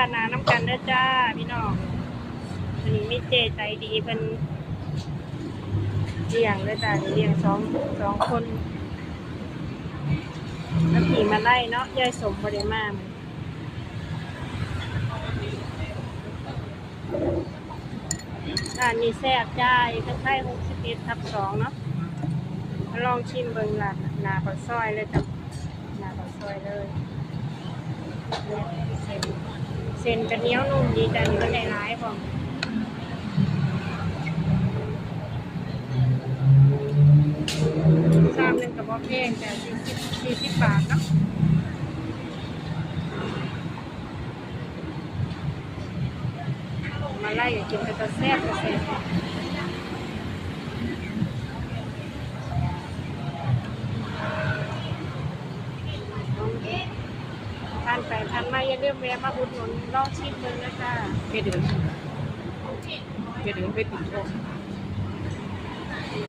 าดนาน้ำกันเด้อจ้าพี่น้องวันนี้มีเจใจดีเพิ่นเลี้ยงเด้อจ้าเลี้ยงสองสองคนแล้วขี่มาไล่เนาะยายสมบริมามันร้านนี้แซ่บจ้าข้างใต้หกสิบเอ็ดทับสองเนาะลองชิมเบิ่งร้านนาปาซอยเลยจ้ะนาปาซอยเลย ส้นกันเหนียวนุ่มดีแต่มันก็ได้ร้ายผมสามหนึ่งกับบ่แพงแต่สี่สิบสี่สิบบาทเนาะมาไล่กินไปตัวแซ่บตัวแซ่บานแปดพันมาอย่าลืมแวะมาอุดหนุนลองชิมเลยนะคะเฮ็ดเดินเฮ็ดเดินไปติดโชค